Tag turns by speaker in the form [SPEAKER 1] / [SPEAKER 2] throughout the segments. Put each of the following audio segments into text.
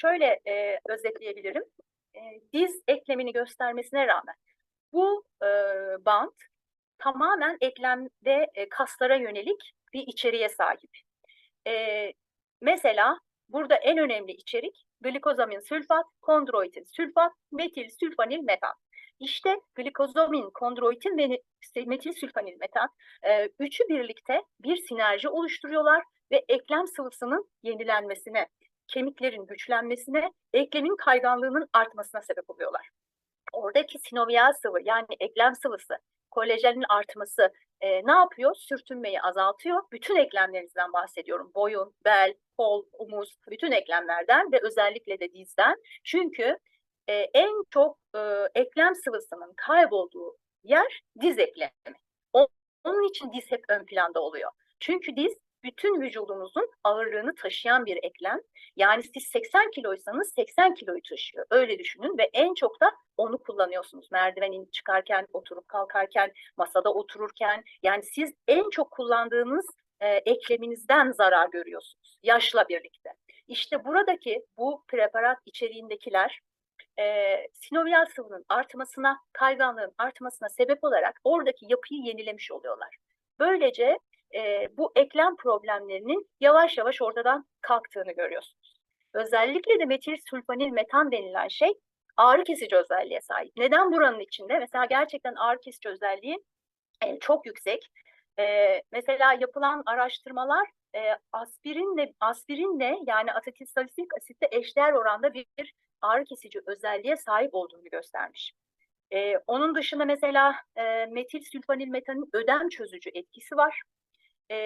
[SPEAKER 1] söyleyebilirim. E, diz eklemini göstermesine rağmen bu e, bant tamamen eklemde e, kaslara yönelik bir içeriğe sahip. E, mesela burada en önemli içerik glikozamin sülfat, kondroitin sülfat, metil sülfanil metan. İşte glikozamin, kondroitin ve metil sülfanil metan e, üçü birlikte bir sinerji oluşturuyorlar ve eklem sıvısının yenilenmesine, kemiklerin güçlenmesine, eklemin kayganlığının artmasına sebep oluyorlar. Oradaki sinoviyal sıvı yani eklem sıvısı, kolajenin artması e, ne yapıyor? Sürtünmeyi azaltıyor. Bütün eklemlerinizden bahsediyorum. Boyun, bel, kol, omuz, bütün eklemlerden ve özellikle de dizden. Çünkü e, en çok e, eklem sıvısının kaybolduğu yer diz eklemi. Onun için diz hep ön planda oluyor. Çünkü diz bütün vücudunuzun ağırlığını taşıyan bir eklem. Yani siz 80 kiloysanız 80 kiloyu taşıyor. Öyle düşünün ve en çok da onu kullanıyorsunuz. Merdiven inip çıkarken, oturup kalkarken, masada otururken. Yani siz en çok kullandığınız e, ekleminizden zarar görüyorsunuz yaşla birlikte. İşte buradaki bu preparat içeriğindekiler e, sinoviyal sıvının artmasına, kayganlığın artmasına sebep olarak oradaki yapıyı yenilemiş oluyorlar. Böylece e, bu eklem problemlerinin yavaş yavaş ortadan kalktığını görüyorsunuz. Özellikle de metil sülfanil metan denilen şey ağrı kesici özelliğe sahip. Neden buranın içinde? Mesela gerçekten ağrı kesici özelliği e, çok yüksek. E, mesela yapılan araştırmalar e, aspirinle aspirinle yani asetilsalisil asitte eşdeğer oranda bir, bir ağrı kesici özelliğe sahip olduğunu göstermiş. E, onun dışında mesela e, metil sülfanil metanın ödem çözücü etkisi var e,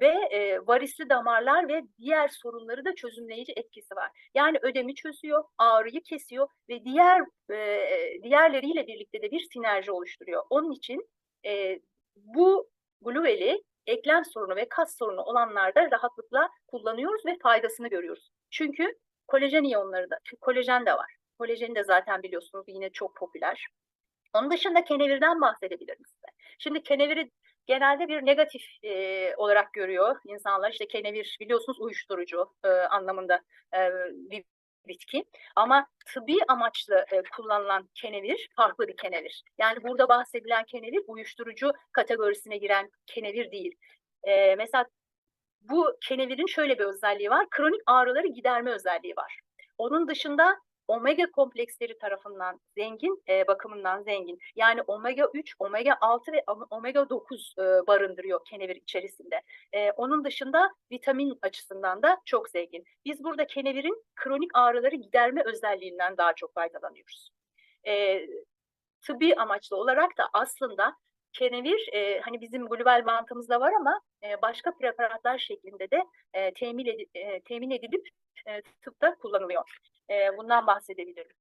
[SPEAKER 1] ve e, varisli damarlar ve diğer sorunları da çözümleyici etkisi var. Yani ödemi çözüyor, ağrıyı kesiyor ve diğer e, diğerleriyle birlikte de bir sinerji oluşturuyor. Onun için e, bu Gluvel'i eklem sorunu ve kas sorunu olanlarda rahatlıkla kullanıyoruz ve faydasını görüyoruz. Çünkü kolajen iyonları da, kolajen de var. Kolajeni de zaten biliyorsunuz yine çok popüler. Onun dışında kenevirden bahsedebilirim size. Şimdi keneviri genelde bir negatif e, olarak görüyor insanlar. İşte kenevir biliyorsunuz uyuşturucu e, anlamında e, bir bitki. Ama tıbbi amaçlı e, kullanılan kenevir farklı bir kenevir. Yani burada bahsedilen kenevir uyuşturucu kategorisine giren kenevir değil. E, mesela bu kenevirin şöyle bir özelliği var. Kronik ağrıları giderme özelliği var. Onun dışında omega kompleksleri tarafından zengin, e, bakımından zengin. Yani omega 3, omega 6 ve omega 9 e, barındırıyor kenevir içerisinde. E, onun dışında vitamin açısından da çok zengin. Biz burada kenevirin kronik ağrıları giderme özelliğinden daha çok faydalanıyoruz. E, tıbbi amaçlı olarak da aslında kenevir e, hani bizim global bantımızda var ama e, başka preparatlar şeklinde de e, temin, edi, e, temin edilip e, tıpta kullanılıyor. E, bundan bahsedebilirim.